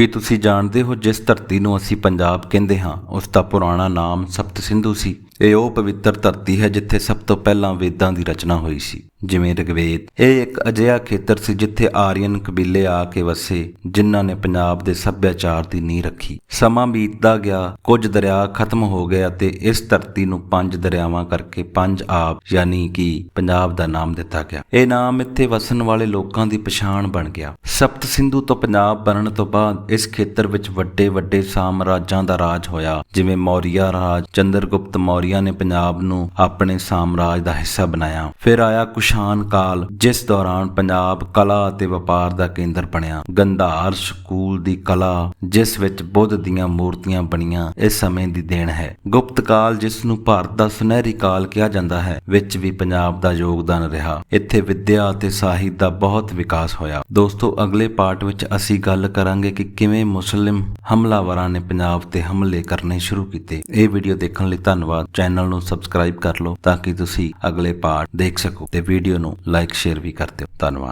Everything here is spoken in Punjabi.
ਕੀ ਤੁਸੀਂ ਜਾਣਦੇ ਹੋ ਜਿਸ ਧਰਤੀ ਨੂੰ ਅਸੀਂ ਪੰਜਾਬ ਕਹਿੰਦੇ ਹਾਂ? ਉਸ ਦਾ ਪੁਰਾਣਾ ਨਾਮ ਸਪਤ ਸਿੰਧੂ ਸੀ। ਇਹ ਉਹ ਪਵਿੱਤਰ ਧਰਤੀ ਹੈ ਜਿੱਥੇ ਸਭ ਤੋਂ ਪਹਿਲਾਂ ਵੇਦਾਂ ਦੀ ਰਚਨਾ ਹੋਈ ਸੀ। ਜਿਵੇਂ ਰਿਗਵੇਦ। ਇਹ ਇੱਕ ਅਜਿਹਾ ਖੇਤਰ ਸੀ ਜਿੱਥੇ ਆਰੀਅਨ ਕਬੀਲੇ ਆ ਕੇ ਵਸੇ, ਜਿਨ੍ਹਾਂ ਨੇ ਪੰਜਾਬ ਦੇ ਸੱਭਿਆਚਾਰ ਦੀ ਨੀਂਹ ਰੱਖੀ। ਸਮਾਂ ਬੀਤਦਾ ਗਿਆ, ਕੁਝ ਦਰਿਆ ਖਤਮ ਹੋ ਗਏ ਅਤੇ ਇਸ ਧਰਤੀ ਨੂੰ ਪੰਜ ਦਰਿਆਵਾਂ ਕਰਕੇ ਪੰਜ ਆਬ ਯਾਨੀ ਕਿ ਪੰਜਾਬ ਦਾ ਨਾਮ ਦਿੱਤਾ ਗਿਆ। ਇਹ ਨਾਮ ਇੱਥੇ ਵਸਣ ਵਾਲੇ ਲੋਕਾਂ ਦੀ ਪਛਾਣ ਬਣ ਗਿਆ। ਸਪਤ ਸਿੰਧੂ ਤੋਂ ਪੰਜਾਬ ਬਣਨ ਤੋਂ ਬਾਅਦ ਇਸ ਖੇਤਰ ਵਿੱਚ ਵੱਡੇ ਵੱਡੇ ਸਾਮਰਾਜਾਂ ਦਾ ਰਾਜ ਹੋਇਆ, ਜਿਵੇਂ ਮੌਰੀਆ ਰਾਜ, ਚੰਦਰਗੁਪਤ ਮੌਰੀਆ ਨੇ ਪੰਜਾਬ ਨੂੰ ਆਪਣੇ ਸਾਮਰਾਜ ਦਾ ਹਿੱਸਾ ਬਣਾਇਆ। ਫਿਰ ਆਇਆ ਕੁਸ਼ ਸ਼ਾਨ ਕਾਲ, ਜਿਸ ਦੌਰਾਨ ਪੰਜਾਬ ਕਲਾ ਅਤੇ ਵਪਾਰ ਦਾ ਕੇਂਦਰ ਬਣਿਆ। ਗੰਧਾਰ ਸਕੂਲ ਦੀ ਕਲਾ, ਜਿਸ ਵਿੱਚ ਬੁੱਧ ਦੀਆਂ ਮੂਰਤੀਆਂ ਬਣੀਆਂ, ਇਸ ਸਮੇਂ ਦੀ ਦੇਣ ਹੈ। ਗੁਪਤ ਕਾਲ, ਜਿਸ ਨੂੰ ਭਾਰਤ ਦਾ ਸੁਨਹਿਰੀ ਕਾਲ ਕਿਹਾ ਜਾਂਦਾ ਹੈ, ਵਿੱਚ ਵੀ ਪੰਜਾਬ ਦਾ ਯੋਗਦਾਨ ਰਿਹਾ। ਇੱਥੇ ਵਿੱਦਿਆ ਅਤੇ ਸਾਹਿਤ ਦਾ ਬਹੁਤ ਵਿਕਾਸ ਹੋਇਆ। ਦੋਸਤੋ, ਅਗਲੇ ਪਾਰਟ ਵਿੱਚ ਅਸੀਂ ਗੱਲ ਕਰਾਂਗੇ ਕਿ ਕਿਵੇਂ ਮੁਸਲਿਮ ਹਮਲਾਵਰਾਂ ਨੇ ਪੰਜਾਬ ਤੇ ਹਮਲੇ ਕਰਨੇ ਸ਼ੁਰੂ ਕੀਤੇ। ਇਹ ਵੀਡੀਓ ਦੇਖਣ ਲਈ ਧੰਨਵਾਦ। ਚੈਨਲ ਨੂੰ ਸਬਸਕ੍ਰਾਈਬ ਕਰ ਲਓ ਤਾਂ ਕਿ ਤੁਸੀਂ ਅਗਲੇ ਪਾਰਟ ਦੇਖ ਸਕੋ ਤੇ ਵੀਡੀਓ ਨੂੰ ਲਾਈਕ ਸ਼ੇਅਰ ਵੀ ਕਰ ਦਿਓ। ਧੰਨਵਾਦ।